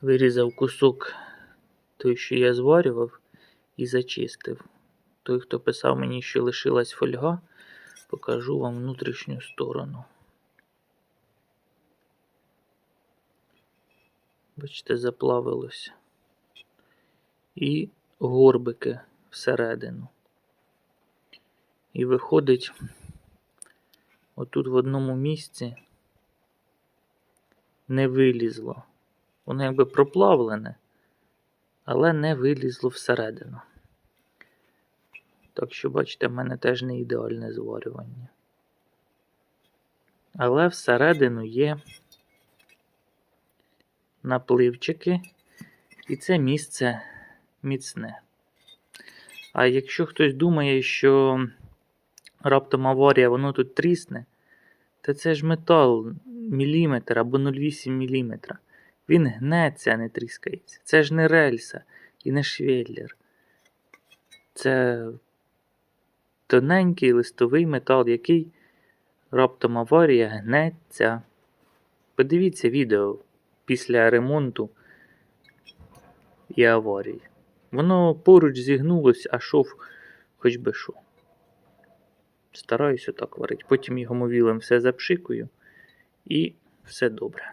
Вирізав кусок той, що я зварював, і зачистив. Той, хто писав мені, що лишилась фольга, покажу вам внутрішню сторону. Бачите, заплавилося. І горбики всередину. І виходить, отут в одному місці не вилізло. Воно якби проплавлене, але не вилізло всередину. Так що, бачите, в мене теж не ідеальне зварювання. Але всередину є напливчики, і це місце міцне. А якщо хтось думає, що раптом аварія, воно тут трісне, то це ж метал міліметр або 0,8 міліметра. Він гнеться, а не тріскається. Це ж не рельса і не швеллер. Це тоненький листовий метал, який раптом аварія гнеться. Подивіться відео після ремонту і аварії. Воно поруч зігнулося, а шов хоч би що. Стараюся так варити. Потім його мовілем все запшикую і все добре.